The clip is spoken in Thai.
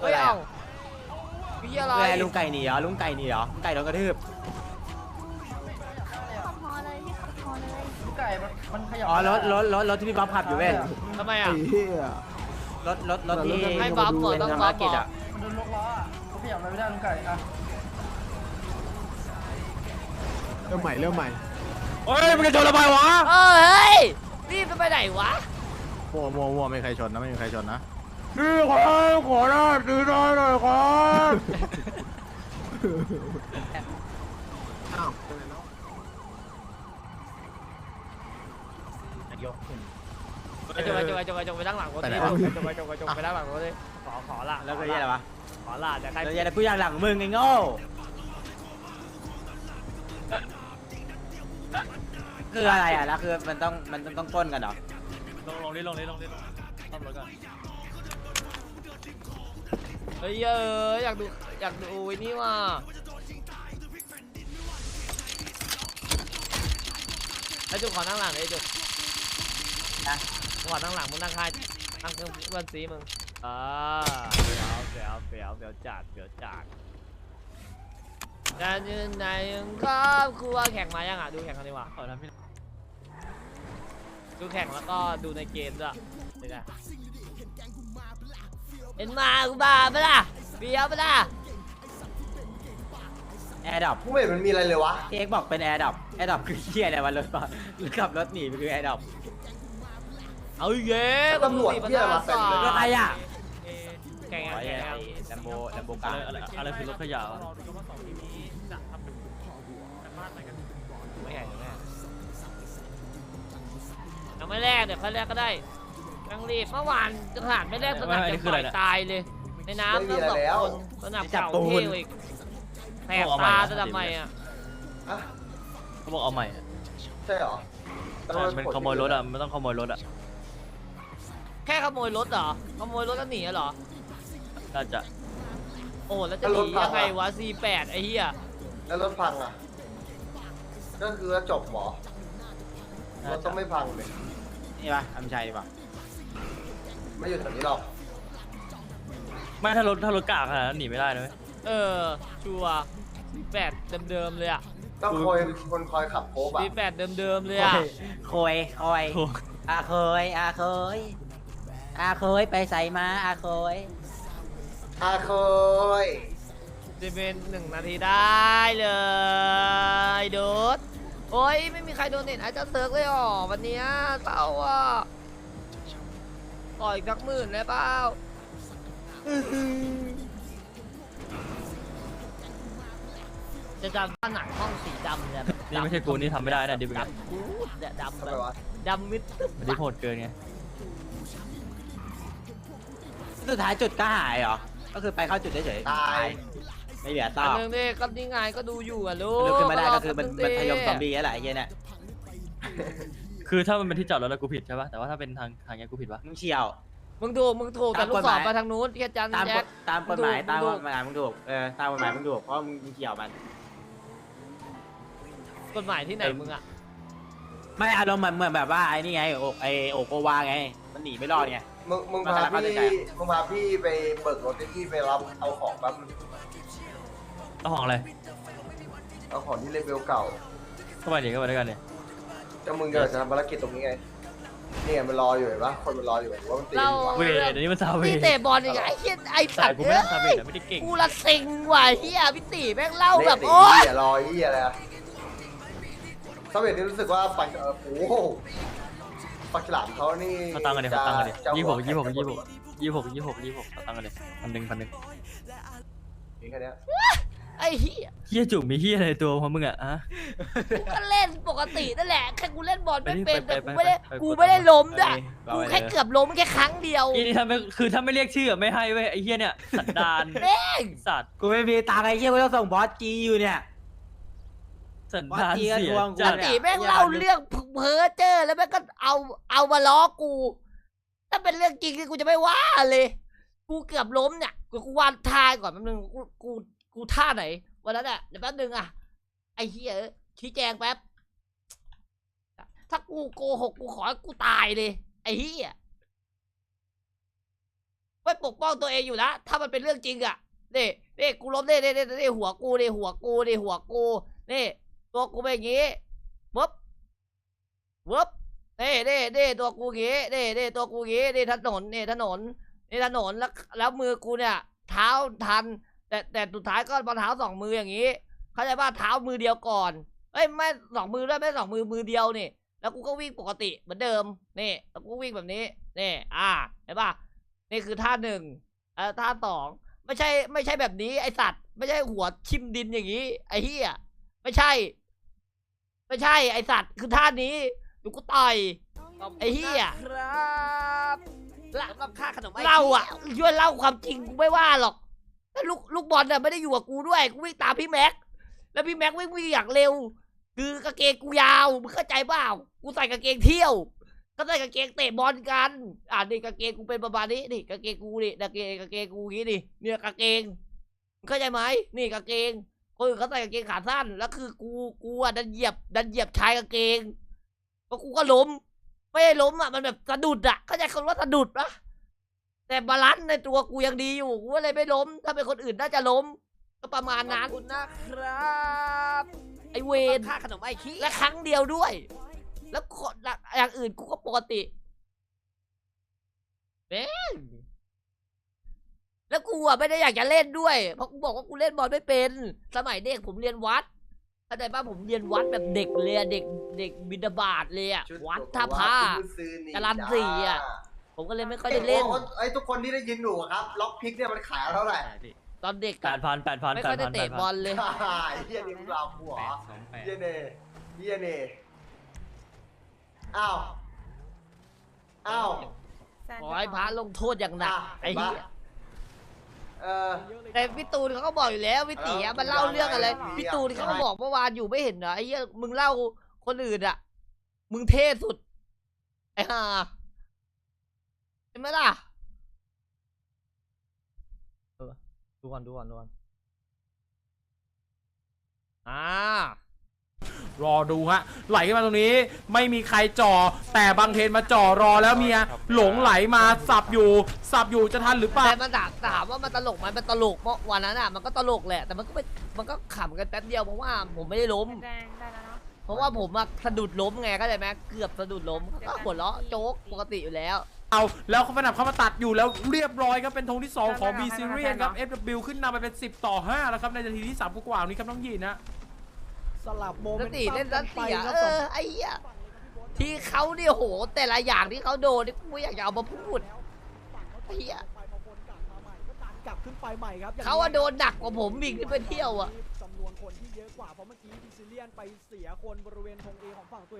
เฮ้ยเอ้าพี่อะไรแกลุงไก่หนีเหรอลุงไก่หนีเหรอลุงไก่โดนกระทืบขับพอเลยพี่ขับพอเลยลูกไก่มันมันขยับอ๋อรถรถรถรถที่พี่บ๊อบขับอยู่เว้ยทำไมไอ้อะเหี้ยรถรถรถที่ให้บัฟเหรอเป็นต้องธรรมบัฟกิจเหรออะมันโดนล็อกล้ออะเขาขยับอะไรไม่ได้ลูกไก่อะเริ่มใหม่เริ่มใหม่เฮ้ยมึงจะชนระบายวะเออเฮ้ยรีบไปไหนวะมัวมัวมัวไม่มีใครชนนะไม่มีใครชนนะ นี่ขอขอหน้าซื้อได้หน่อยครับไปจงไปจงไปจงไปจงไปตั้งหลังรถดิวะจงไปจงไปจงไปตั้งหลังรถดิขอขอละแล้วก็ยี่อะไรวะขอละเดี๋ยวใครแล้วยี่อะไรผู้อยางหลังมึงไอ้โง่คืออะไรอะแล้วคือมันต้องมันต้องปล้นกันเหรอลงลงดิลงดิลงดิลงซ่อมรถก่อน เฮ้ยเอออยากดูอยากดูไอ้นี่ว่ะไอ้จุกขอนั่งหลังไอ้จุกนะขอนั่งหลังมึงนั่งค่ายนั่งเครื่องเพื่อนซีมึงอ่าเปียวเปียวเปียวเปียวจัดเปียวจัดจะยืนในครอบครัวแข่งมายังอะดูแข่งกันดีกว่าขอทำพี่ดูแข่งแล้วก็ดูในเกมด้วยเดี๋ยวนะ เห็นมากูบ้าปะล่ะเปียวปะล่ะแอร์ดับกูไม่เห็นมันมีอะไรเลยวะ เอ็กบอกเป็นแอร์ดับแอร์ดับคือเหี้ยอะไรวะรถบัสหรือขับรถหนีไปคือแอร์ดับเอาเย้ตำรวจเหี้ยมาเต็มเลย รถใครอะแข่งอ๋อแข่ไอ้งแลมโบแลมโบกาอะไรอะไรอะไรคือรถขยะวะไม่แข่งไม่แข่งยังไม่แรกเดี๋ยวค่อยแรกก็ได้ กังรีบเมื่อวานจังหารไม่แรกสนับจะปล่อยตายเลย ในน้ำทั้งสองคนสนับเก่าเท่อีกแสบตาจะทำไมอะอะเขาบอกเอาใหม่อะใช่เหรอแต่ใช่มันขโมยรถอะมันต้องขโมยรถอะแค่ขโมยรถเหรอขโมยรถแล้วหนีเหรอน่าจะโอ้แล้วจะหนียังไงวะ C8 ไอ้เหี้ยแล้วรถพังอะก็คือว่าจบหมอรน่าถจะต้องไม่พังเลยนี่ปะอัมชัยดีป่ะ ไม่อยู่แถวนี้หรอกไม่ถ้ารถถ้ารถกากขนาดนั้นหนีไม่ได้นะเว้ยเออ ชัวร์ C8 เดิมๆเลยอะต้องคอยคนคอยขับโคบอะ C8 เดิมๆเลยอะโคยโคยโอ้อาเคยอาเคยอาเคยไปใส่มาอาเคยอาเคยจะเป็นหนึ่งนาทีได้เลยโดดโอ้ยไม่มีใครโดนเน็ตไอ้เจ้าเซิร์กเลยอ๋อวันเนี้ยเศร้าอะ ต่ออีกสักหมื่นได้เปล่าจะจำผนังห้องสีดำเนี่ยนี่ไม่ใช่กูนี่ทำไม่ได้นะดิบเป็นไงดำกูดเนี่ยดำทำแบไมบวะดำมิดมันดิบโหดเกินไงสุดท้ายจุดก็หายเหรอ ก็คือไปเข้าจุดเฉยๆตาย ไม่เหลืออัต่นอนึงดิก็นี่ไงก็ดูอยู่อะลูกลุกขึ้นมาได้ก็คือมันรมันทยมซอมดิบี้แล้วแหละไอ้เหี้ยเนี่ย คือถ้ามันเป็นที่จอดรถแล้วกูผิดใช่ป่ะแต่ว่าถ้าเป็นทางทางเนี้ยกูผิดปะมึงเฉียว มึงถูกมึงถูกแต่ตามลูกกฎศหรมายมาทางนู้นแค่จันตามกแจ็ฎคตามกฎหมายมึงตามถูกกฎหมายมึงถูกเออตามกฎหมายมึงถูกเพราะมึงเฉียวมัน กฎหมายที่ไหนมึงอะไม่อารมณ์เหมือนเหมือนแบบว่าไอ้นี่ไงโอไอโอโกวาไง มันหนีไม่รอดไง มึงมึงมันพากำลังเข้าใจพี่มึงพาพี่ไปเบิกรถให้พี่ไปรับเอาของแป๊บนึงต้องของอะไรเอาของที่เลเวลเก่าเข้าไปดิเข้าไปด้วยกันดิ ก็มึงจะทำภารกิจตรงนี้ไงนี่ไงมันรออยู่เห็นปะคนมันรออยู่เห็นว่ามันตีเราอยู่วะเวทเดี๋ยวนี้มันซาเวพี่ทเตะบอลยังไงไอ้เหี้ยไอ้สัแต่ตว์กูเอ้ไม่ได้ซาเวยทอะไม่ได้เก่ง กูละเซ็งว่ะเฮียพี่ตีแม่งเล่าแบบเละโอ๊ยเหี้ยรอเหี้ยอะไรอะสมัยนี้รู้สึกว่าปักเออโอ้โหปักฉลามเขานี่มาตังค์กันดิมาตังค์กันดิจะยี่หกยี่หกจะยี่หกยี่หกยี่หกยี่หกมาตังค์กันดิพันหนึ่งพันหนึ่งมีแค่เนี้ย ไอ้เฮียเฮียจุกมีเฮียอะไรในตัวของมึงอะอะกูก็เล่นปกตินั่นแหละแค่กูเล่นบอลไม่เป็นไปแต่ไปกูไปไม่ได้ไปไปกูไม่ได้ล้มด้วยเอากูไปแค่เลยเกือบล้มแค่ครั้งเดียวอีนี่ถ้าไม่คือถ้าไม่เรียกชื่ออะไม่ให้เว้ยไอ้เฮียเนี่ยสันดานแม่งสัตว์กูไม่มีตังค์ไอ้เหี้ยกูต้องส่งบอสจีอยู่เนี่ย สันดานว่าเจี๊ยบเสียทวงจัดกูตีแม่งเล่าเรื่องเพ้อเจ้อแล้วแม่งก็เอาเอามาล้อกู ถ้าเป็นเรื่องจริงคือกูจะไม่ว่าเลย กูเกือบล้มเนี่ยกูกูวานท่าก่อนแป๊บนึงกูกู กูท่าไหนวันนั้นอะเดี๋ยวแป๊บนึงอะไอ้เหี้ยชี้แจงแป๊บ ถ้ากูโกหกกูขอให้กูตายเลย ไอ้เหี้ยเวไม่ปกป้องตัวเองอยู่นะถ้ามันเป็นเรื่องจริงอะนี่นี่กูล้มนี่นี่นี่นี่หัวกูนี่หัวกูนี่หัวกูนี่ตัวกูเป็นอย่างงี้วบวบนี่นี่นี่ตัวกูงี้นี่นี่ตัวกูงงี้นี่ถนนนี่ถนนนี่ถนนแล้วแล้วมือกูเนี่ย เท้าทัน แต่แต่สุดท้ายก็มาเท้าสองมืออย่างนี้ เข้าใจป่ะเท้ามือเดียวก่อนเอ้ยไม่สองมือด้วยไม่สองมือมือเดียวนี่ แล้วกูก็วิ่งปกติเหมือนเดิมนี่แล้วกูวิ่งแบบนี้นี่อ่าเห็นป่ะนี่คือท่าหนึ่งเอ่อท่าสองไม่ใช่ไม่ใช่แบบนี้ไอสัตว์ ไม่ใช่หัวชิมดินอย่างนี้ ไอเฮียไม่ใช่ ไม่ใช่ไอสัตว์คือท่านี้ดูกูต่อยไอ้เหี้ยครับสำหรับค่าขนมไอ้เล่าอะย่วยเล่าความจริงกูไม่ว่าหรอกแต่ ลูกลูกบอลน่ะไม่ได้อยู่กับกูด้วยกูวิ่งตามพี่แม็ก แล้วพี่แม็กวิ่งวิ่งอย่างเร็ว คือกางเกงกูยาวมึงเข้าใจเปล่ากูใส่กางเกงเที่ยวก็ใส่กางเกงเตะบอลกัน อ่านี่กางเกงกูเป็นประมาณนี้นี่กางเกงกูนี่กางเกงกางเกงกูงี้นี่เนี่ยกางเกงมึงเข้าใจไหมนี่กางเกงคนอื่นเขาใส่กางเกงขาสั้นแล้วคือกูกูอะดันเหยียบ ดันเหยียบชายกางเกงแล้วกูก็ล้ม ไม่ได้ล้มอะมันแบบสะดุดอะเข้าใจคำว่าสะดุดปะ แต่บาลานซ์ในตัวกูยังดีอยู่กูก็เลยไม่ล้ม ถ้าเป็นคนอื่นน่าจะล้ม ก็ประมาณขนั้อนบคุณนะครับไอเวรค่าขนมไอ้ขี้และครั้งเดียวด้วย แล้วคนอย่างอื่นกูก็ปกติเบ้งแล้วกูอะไม่ได้อยากจะเล่นด้วย เพราะกูบอกว่ากูเล่นบอลไม่เป็น สมัยเด็กผมเรียนวัดเข้าใจป่ะผมเรียนวัดแบบเด็กเลยอะเด็กเด็กบิดาบาตเลยอะชุดวัดท่าผ้าคุณซื้อนี่จรัญศรีอะ ผมก็เลยไม่ค่อยได้เล่นอ้ยไอ้ทุกคนที่ได้ยินหนูครับ ล็อกพิกเนี่ยมันขายเท่าไหร่ตอนเด็กแปอะดพันแปดพันไม่แปค่อดยได้พันแปเตะดบพัอนลเลยเฮียนี่มึงเอาหัวแปดสองแปดเฮียเน่เฮียเน่อ้าว อ้าวขอให้พระลงโทษอย่างหนักอะไอ้เหี้ยเออ แต่พี่ตูนเขาก็บอกอยู่แล้วพี่ตีอะมันเล่าเรื่องอะไรเออพี่ตูนเขาก็บอกเมื่อวานอยู่ไม่เห็นเหรอไอ้เหี้ยมึงเล่าคนอื่นอะมึงเท่สุดไอ้ห่า เห็นไหมล่ะเออดูก่อนดูก่อนดูก่อนอ่ารอดูฮะไหลขึ้นมาตรงนี้ไม่มีใครจ่อ แต่บางเทนมาจ่อรอแล้วเมียหลงไหลมาสับอยู่ สับอยู่จะทันหรือเปล่าแต่มันถามถามว่ามันตลกไหมมันตลกเพราะวันนั้นอะมันก็ตลกแหละ แต่มันก็ไม่มันก็ขำกันแป๊บเดียวเพราะว่าผมไม่ได้ล้มแดงได้แล้วเนาะเพราะว่าผมอะสะดุดล้มไงเข้าใจไหมเกือบสะดุดล้มก็หัวเราะโจ๊กปกติอยู่แล้ว เอาแล้วเขาฝนับเข้ามาตัดอยู่แล้วเรียบร้อยครับเป็นธงที่ 2 ของ B Series ครับ FW ขึ้นนำไปเป็น 10 ต่อ 5 แล้วครับ ในนาทีที่3กว่าๆนี้ครับน้องยีนนะสลับโมปเมกนติตัมเล่นรัสไปเซียครับเออไอ้เหี้ยที่เขาเนี่ยโห แต่ละอย่างที่เขาโดนนี่กูไม่อยากจะเอามาพูดไอ้เหี้ยไปมาวนกลับมาใหม่ก็ดันกลับขึ้นไปใหม่ครับย่งเขาอะโดนหนักกว่าผมอีกที่ไปเที่ยวอะจำนวนคนที่เยอะกว่าเพราะเมื่อกี้ดิซิเลียนไปเสียคนบริเวณธงเอของฝั่งตัวเอง